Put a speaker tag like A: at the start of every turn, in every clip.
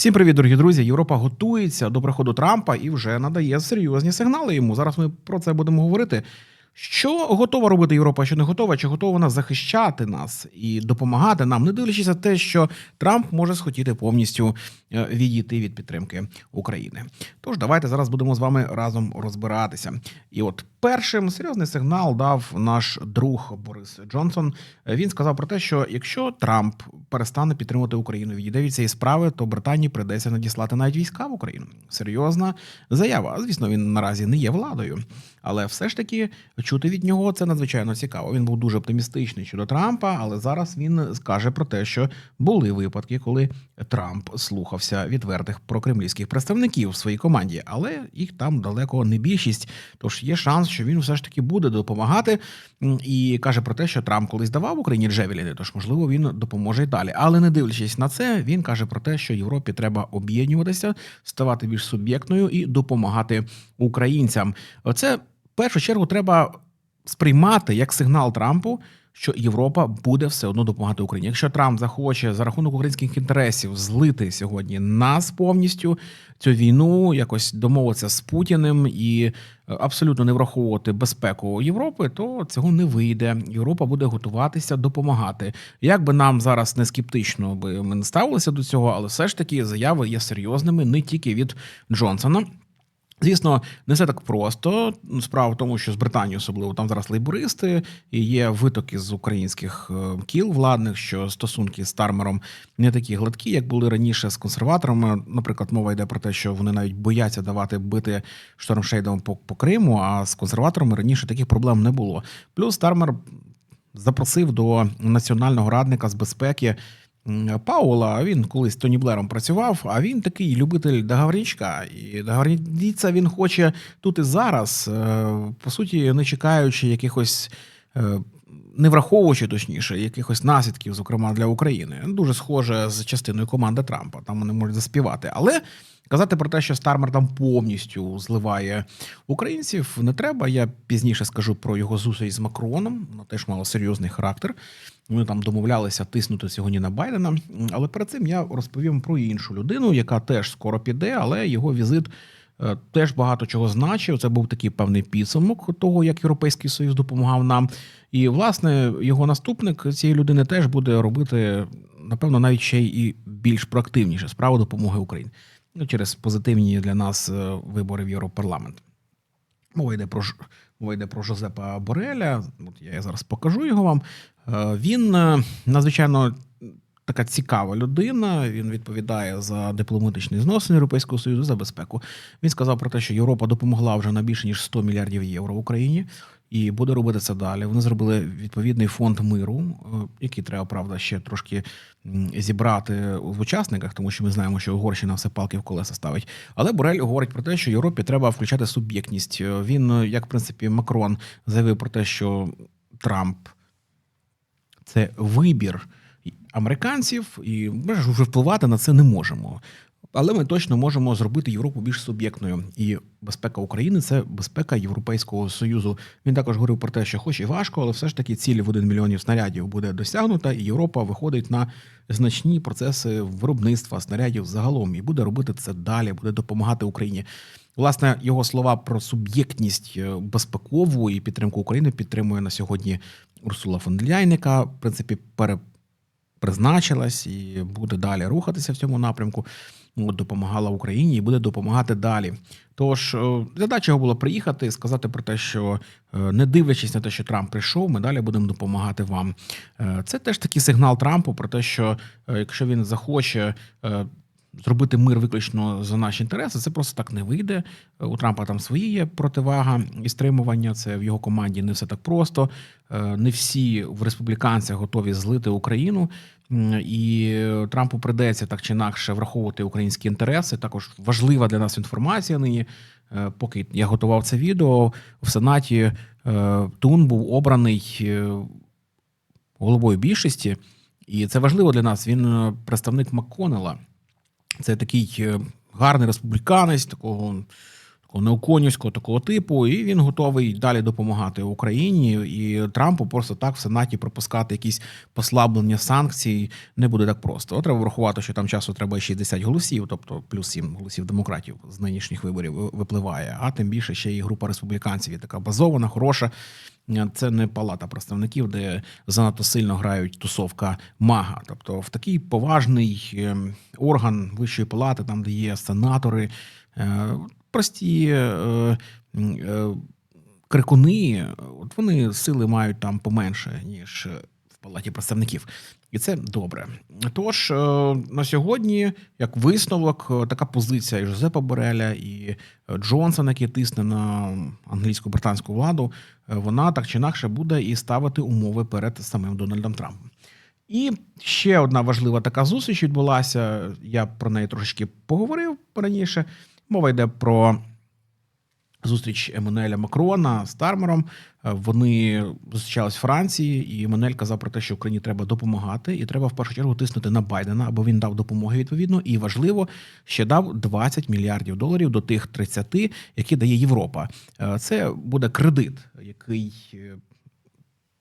A: Всім привіт, дорогі друзі. Європа готується до приходу Трампа і вже надає серйозні сигнали йому. Зараз ми про це будемо говорити. Що готова робити Європа, що не готова, чи готова вона захищати нас і допомагати нам, не дивлячись на те, що Трамп може схотіти повністю е, відійти від підтримки України. Тож давайте зараз будемо з вами разом розбиратися. І от першим серйозний сигнал дав наш друг Борис Джонсон. Він сказав про те, що якщо Трамп перестане підтримувати Україну, відійде від цієї справи, то Британії придеться надіслати навіть війська в Україну. Серйозна заява. Звісно, він наразі не є владою, але все ж таки чути від нього це надзвичайно цікаво. Він був дуже оптимістичний щодо Трампа, але зараз він скаже про те, що були випадки, коли Трамп слухався відвертих прокремлівських представників в своїй команді, але їх там далеко не більшість. Тож є шанс, що він все ж таки буде допомагати і каже про те, що Трамп колись давав Україні Джевеліни, тож можливо він допоможе й далі. Але не дивлячись на це, він каже про те, що Європі треба об'єднуватися, ставати більш суб'єктною і допомагати українцям. Це в першу чергу треба сприймати як сигнал Трампу. Що Європа буде все одно допомагати Україні. Якщо Трамп захоче за рахунок українських інтересів злити сьогодні нас повністю цю війну, якось домовитися з Путіним і е, абсолютно не враховувати безпеку Європи, то цього не вийде. Європа буде готуватися допомагати. Як би нам зараз не скептично би ми не ставилися до цього, але все ж таки заяви є серйозними не тільки від Джонсона. Звісно, не все так просто. Справа в тому, що з Британією особливо там зараз лейбористи, і є витоки з українських е, кіл владних, що стосунки з Тармером не такі гладкі, як були раніше з консерваторами. Наприклад, мова йде про те, що вони навіть бояться давати бити штормшейдом по, по Криму. А з консерваторами раніше таких проблем не було. Плюс Тармер запросив до національного радника з безпеки. Паула, він колись Тоні Блером працював, а він такий любитель договорничка. І договоритися він хоче тут і зараз, е, по суті, не чекаючи якихось, е, не враховуючи точніше, якихось наслідків, зокрема для України. Дуже схоже з частиною команди Трампа. Там вони можуть заспівати. Але казати про те, що Стармер там повністю зливає українців, не треба. Я пізніше скажу про його зустріч з Макроном. Вона теж мала серйозний характер. Вони там домовлялися тиснути сьогодні на Байдена. Але перед цим я розповім про іншу людину, яка теж скоро піде, але його візит теж багато чого значив. Це був такий певний підсумок того, як Європейський Союз допомагав нам. І, власне, його наступник цієї людини теж буде робити, напевно, навіть ще і більш проактивніше справу допомоги Україні. Ну, через позитивні для нас е, вибори в Європарламент. Мова йде про мова йде про Жозепа Бореля. От я зараз покажу його вам. Е, Він е, надзвичайно така цікава людина. Він відповідає за дипломатичні зносини Європейського Союзу за безпеку. Він сказав про те, що Європа допомогла вже на більше ніж 100 мільярдів євро Україні. І буде робити це далі. Вони зробили відповідний фонд миру, е, який треба, правда, ще трошки зібрати в учасниках, тому що ми знаємо, що Угорщина все палки в колеса ставить. Але Борель говорить про те, що Європі треба включати суб'єктність. Е, Він, е, як в принципі, Макрон заявив про те, що Трамп це вибір американців, і ми ж вже впливати на це не можемо. Але ми точно можемо зробити Європу більш суб'єктною. І безпека України це безпека Європейського союзу. Він також говорив про те, що хоч і важко, але все ж таки цілі в 1 мільйонів снарядів буде досягнута, і Європа виходить на значні процеси виробництва снарядів загалом і буде робити це далі, буде допомагати Україні. Власне, його слова про суб'єктність е, безпекову і підтримку України підтримує на сьогодні Урсула фон Ляйн, в принципі, пере призначилась і буде далі рухатися в цьому напрямку. От, допомагала Україні і буде допомагати далі. Тож е, задача його була приїхати і сказати про те, що е, не дивлячись на те, що Трамп прийшов, ми далі будемо допомагати вам. Е, Це теж такий сигнал Трампу про те, що якщо він захоче. Зробити мир виключно за наші інтереси, це просто так не вийде. У Трампа там свої є противага і стримування. Це в його команді не все так просто. Е, Не всі в республіканцях готові злити Україну. І Трампу придеться так чи інакше враховувати українські інтереси. Також важлива для нас інформація нині. Е, Поки я готував це відео в Сенаті, е, Тун був обраний головою більшості, і це важливо для нас. Він представник МакКоннелла. Це такий е, гарний республіканець, такого такого неоконівського такого типу, і він готовий далі допомагати Україні. І Трампу просто так в Сенаті пропускати якісь послаблення санкцій не буде так просто. От треба врахувати, що там часу треба 60 голосів, тобто плюс 7 голосів демократів з нинішніх виборів випливає. А тим більше ще і група республіканців є така базована, хороша. Це не палата представників, де занадто сильно грають тусовка мага. Тобто, в такий поважний ем, орган вищої палати, там де є сенатори, е, прості е, е, крикуни, от вони сили мають там поменше, ніж в палаті представників. І це добре. Тож е, на сьогодні, як висновок, е, така позиція і Жозепа Бореля, і Джонсона, який тисне на англійсько-британську владу, е, вона так чи інакше буде і ставити умови перед самим Дональдом Трампом. І ще одна важлива така зустріч відбулася. Я про неї трошечки поговорив раніше. Мова йде про зустріч Еммануеля Макрона з Тармером. Е, Вони зустрічались в Франції, і Еммануель казав про те, що Україні треба допомагати, і треба в першу чергу тиснути на Байдена, або він дав допомоги відповідно. І важливо, ще дав 20 мільярдів доларів до тих 30, які дає Європа. Е, Це буде кредит, який.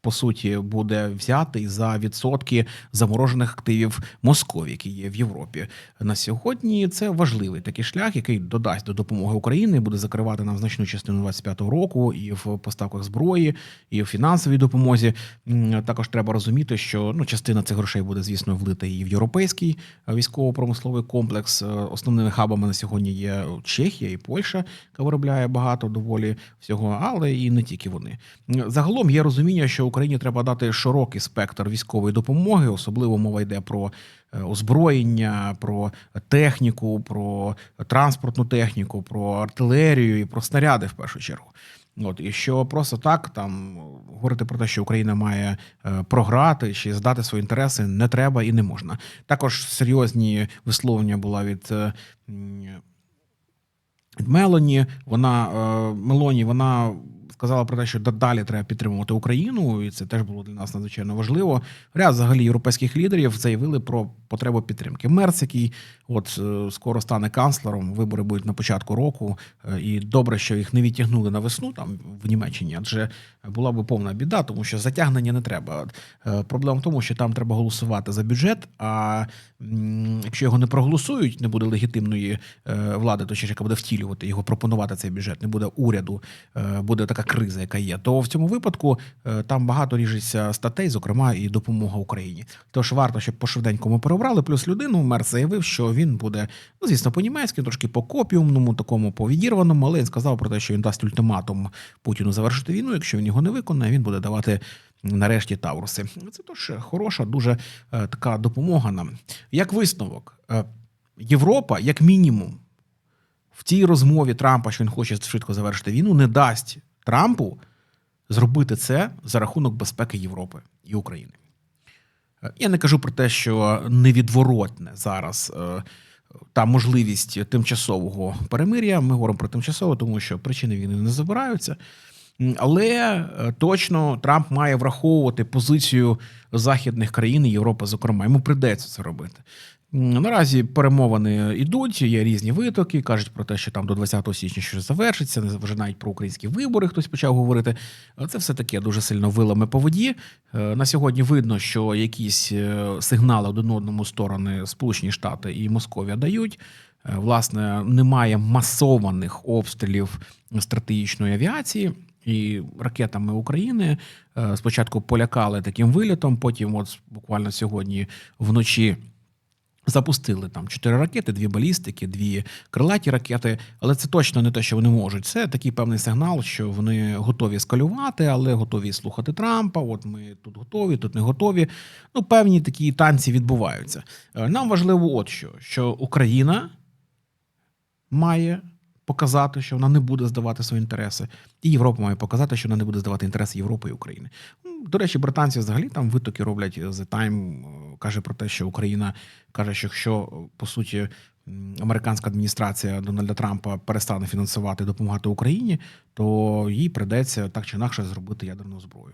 A: По суті, буде взятий за відсотки заморожених активів Московії, які є в Європі. На сьогодні це важливий такий шлях, який додасть до допомоги Україні, буде закривати нам значну частину 25-го року і в поставках зброї, і в фінансовій допомозі. Також треба розуміти, що ну частина цих грошей буде, звісно, влита і в європейський е, військово-промисловий комплекс. Е, Основними хабами на сьогодні є Чехія і Польща, яка виробляє багато доволі всього, але і не тільки вони. Загалом є розуміння, що Україні треба дати широкий спектр військової допомоги, особливо мова йде про е, озброєння, про техніку, про транспортну техніку, про артилерію і про снаряди в першу чергу. От і що просто так там говорити про те, що Україна має е, програти чи здати свої інтереси, не треба і не можна. Також серйозні висловлення була від. е, Мелоні, вона Мелоні, вона сказала про те, що далі треба підтримувати Україну, і це теж було для нас надзвичайно важливо. Ряд взагалі європейських лідерів заявили про потребу підтримки. Мерц, який от е, скоро стане канцлером, вибори будуть на початку року, е, і добре, що їх не відтягнули на весну там в Німеччині, адже була би повна біда, тому що затягнення не треба. Е, Проблема в тому, що там треба голосувати за бюджет. А якщо його не проголосують, не буде легітимної влади, то яка буде втілювати його, пропонувати цей бюджет, не буде уряду, буде така криза, яка є. То в цьому випадку е, там багато ріжеться статей, зокрема і допомога Україні. Тож варто, щоб по швиденькому переобрали. Плюс людину мер заявив, що він буде, ну звісно, по-німецьки, трошки по копіумному, такому по відірваному, але він сказав про те, що він дасть ультиматум Путіну завершити війну. Якщо він його не виконає, він буде давати. Нарешті Тавруси. Це теж хороша, дуже е, така допомога нам. Як висновок, е, Європа, як мінімум, в тій розмові Трампа, що він хоче швидко завершити війну, не дасть Трампу зробити це за рахунок безпеки Європи і України. Я не кажу про те, що невідворотне зараз е, та можливість тимчасового перемир'я. Ми говоримо про тимчасове, тому що причини війни не забираються. Але е, точно Трамп має враховувати позицію західних країн і Європи, зокрема, йому придеться це робити. Наразі перемовини йдуть, є різні витоки. кажуть про те, що там до 20 січня щось завершиться. Вже навіть про українські вибори хтось почав говорити. Це все таке дуже сильно вилами по воді. Е, На сьогодні видно, що якісь е, сигнали один одному сторони Сполучені Штати і Московія дають. Е, Власне, немає масованих обстрілів стратегічної авіації. І ракетами України спочатку полякали таким вилітом, потім, от буквально сьогодні вночі. Запустили там чотири ракети, дві балістики, дві крилаті ракети, але це точно не те, що вони можуть. Це такий певний сигнал, що вони готові скалювати, але готові слухати Трампа. От ми тут готові, тут не готові. Ну, певні такі танці відбуваються. Е, Нам важливо, от що, що Україна має показати, що вона не буде здавати свої інтереси, і Європа має показати, що вона не буде здавати інтереси Європи і України. Ну, До речі, британці взагалі там витоки роблять The Time е, каже про те, що Україна каже, що якщо по суті американська адміністрація Дональда Трампа перестане фінансувати допомагати Україні, то їй придеться так чи інакше зробити ядерну зброю.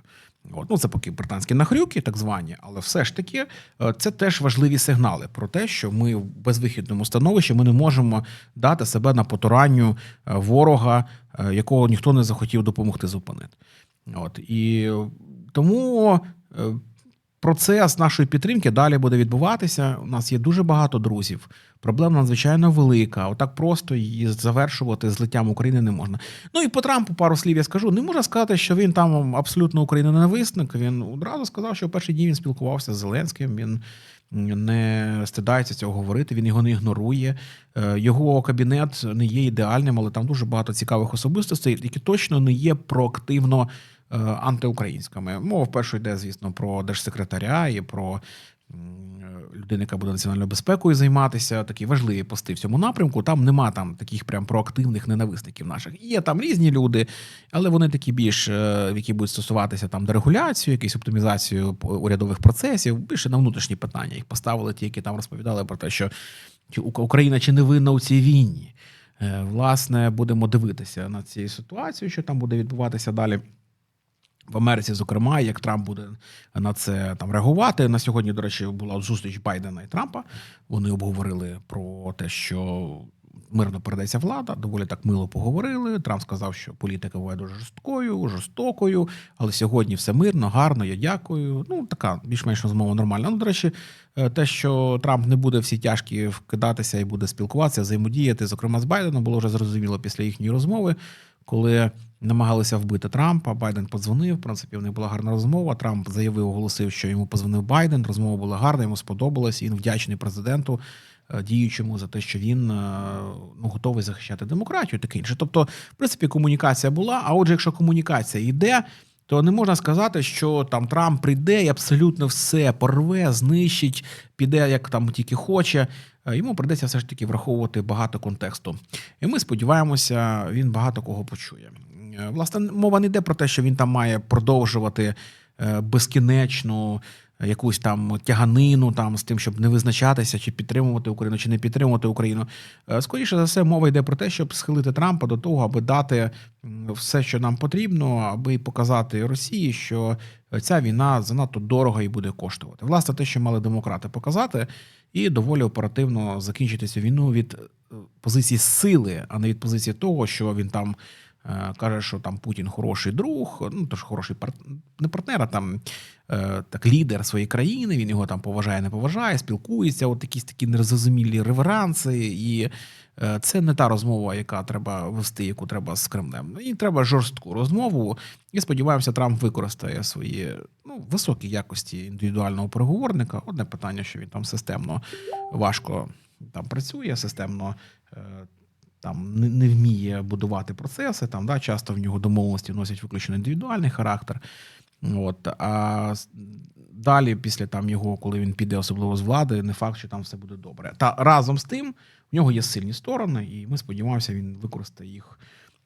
A: От. Ну, це поки британські нахрюки, так звані, але все ж таки е, це теж важливі сигнали про те, що ми в безвихідному становищі ми не можемо дати себе на потуранню е, ворога, е, якого ніхто не захотів допомогти зупинити. От і тому процес нашої підтримки далі буде відбуватися. У нас є дуже багато друзів. Проблема надзвичайно велика. Отак просто її завершувати злиттям України не можна. Ну і по Трампу пару слів я скажу. Не можна сказати, що він там абсолютно україноненависник. Він одразу сказав, що в перший день він спілкувався з Зеленським. Він не стидається цього говорити, він його не ігнорує. Е, Його кабінет не є ідеальним, але там дуже багато цікавих особистостей, які точно не є проактивно антиукраїнськими. Мова вперше йде, звісно, про держсекретаря і про м, людину, яка буде національною безпекою займатися. Такі важливі пости в цьому напрямку. Там нема там таких прям проактивних ненависників наших. Є там різні люди, але вони такі більш, е, які будуть стосуватися там дерегуляцію, якісь оптимізацію урядових процесів, більше на внутрішні питання. Їх поставили ті, які там розповідали про те, що Ук- Україна чи не винна у цій війні. Е, Власне, будемо дивитися на ці ситуацію, що там буде відбуватися далі. В Америці, зокрема, як Трамп буде на це там реагувати. На сьогодні, до речі, була зустріч Байдена і Трампа. Вони обговорили про те, що мирно передається влада. Доволі так мило поговорили. Трамп сказав, що політика буває дуже жорсткою, жорстокою, але сьогодні все мирно, гарно. Я дякую. Ну така більш-менш розмова нормальна. Ну, до речі, е, те, що Трамп не буде всі тяжкі вкидатися і буде спілкуватися, взаємодіяти, зокрема з Байденом, було вже зрозуміло після їхньої розмови, коли намагалися вбити Трампа. Байден подзвонив. В принципі, в них була гарна розмова. Трамп заявив, оголосив, що йому позвонив Байден. Розмова була гарна, йому сподобалась. Він вдячний президенту е, діючому за те, що він е, ну, готовий захищати демократію. Таке інше. Тобто, в принципі, комунікація була. А отже, якщо комунікація йде. То не можна сказати, що там Трамп прийде і абсолютно все порве, знищить, піде як там тільки хоче. Е, Йому прийдеться все ж таки враховувати багато контексту. І ми сподіваємося, він багато кого почує. Е, Власне, мова не йде про те, що він там має продовжувати безкінечно е, якусь там тяганину там з тим, щоб не визначатися, чи підтримувати Україну, чи не підтримувати Україну. Е, Скоріше за все, мова йде про те, щоб схилити Трампа до того, аби дати все, що нам потрібно, аби показати Росії, що ця війна занадто дорого і буде коштувати. Власне, те, що мали демократи показати, і доволі оперативно закінчити цю війну від е, позиції сили, а не від позиції того, що він там е, каже, що там Путін хороший друг, ну тож хороший пар... не партнер, а там так лідер своєї країни. Він його там поважає, не поважає, спілкується. От якісь такі нерозумілі реверанси, і е, це не та розмова, яка треба вести, яку треба з Кремлем. І треба жорстку розмову. І сподіваємося, Трамп використає свої ну, високі якості індивідуального переговорника. Одне питання, що він там системно важко там працює, системно. е, Там не, не вміє будувати процеси, там да, часто в нього домовленості носять виключно індивідуальний характер. От, а далі, після там його, коли він піде особливо з влади, не факт, що там все буде добре. Та разом з тим, в нього є сильні сторони, і ми сподіваємося, він використає їх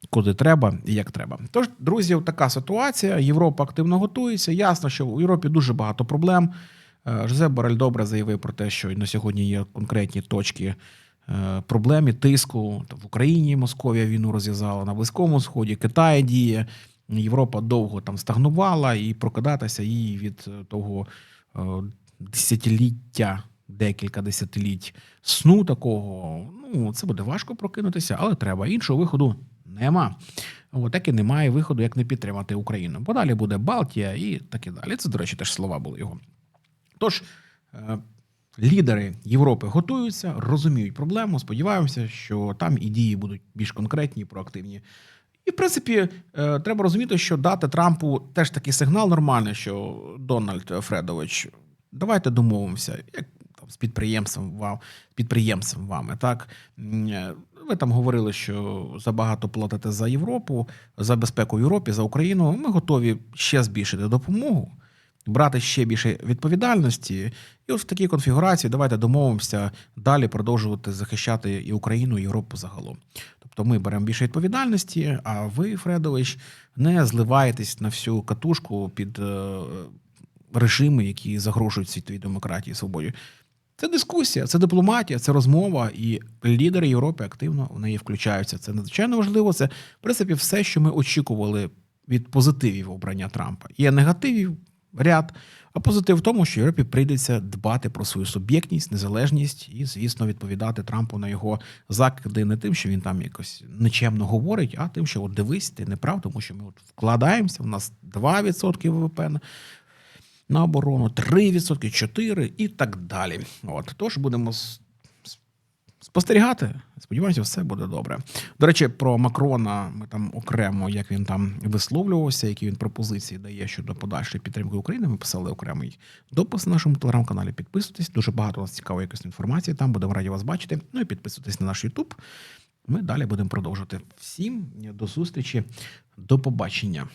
A: куди треба і як треба. Тож, друзі, така ситуація. Європа активно готується. Ясно, що у Європі дуже багато проблем. Е, Жозеп Борель добре заявив про те, що на сьогодні є конкретні точки е, проблем тиску. В Україні Московія війну розв'язала, на Близькому Сході, Китай діє. Європа довго там стагнувала і прокидатися їй від е, того е, десятиліття, декілька десятиліть сну такого. Ну, це буде важко прокинутися, але треба. Іншого виходу нема. От так і немає виходу, як не підтримати Україну. Бо далі буде Балтія і так і далі. Це, до речі, теж слова були його. Тож, е, лідери Європи готуються, розуміють проблему. Сподіваємося, що там і дії будуть більш конкретні проактивні. І, в принципі, е, треба розуміти, що дати Трампу теж такий сигнал нормальний, що Дональд Фредович, давайте домовимося, як там з підприємством вам, підприємцем вами. Так е, ви там говорили, що забагато платите за Європу, за безпеку Європі, за Україну. Ми готові ще збільшити допомогу брати ще більше відповідальності. І от в такій конфігурації давайте домовимося далі продовжувати захищати і Україну, і Європу загалом. Тобто ми беремо більше відповідальності, а ви, Фредович, не зливаєтесь на всю катушку під е, режими, які загрожують світовій демократії і свободі. Це дискусія, це дипломатія, це розмова, і лідери Європи активно в неї включаються. Це надзвичайно важливо. Це, в принципі, все, що ми очікували від позитивів обрання Трампа. Є негативів ряд, а позитив в тому, що Європі прийдеться дбати про свою суб'єктність, незалежність і, звісно, відповідати Трампу на його закиди не тим, що він там якось нечемно говорить, а тим, що от дивись, ти не прав, тому що ми от вкладаємося. У нас 2% ВВП на- на оборону, 3%, 4% і так далі. От тож будемо спостерігати. Сподіваємося, все буде добре. До речі, про Макрона ми там окремо, як він там висловлювався, які він пропозиції дає щодо подальшої підтримки України. Ми писали окремий допис на нашому телеграм-каналі. Підписуйтесь. Дуже багато у нас цікавої якоїсь інформації. Там будемо раді вас бачити. Ну і підписуйтесь на наш Ютуб. Ми далі будемо продовжувати. Всім до зустрічі, до побачення.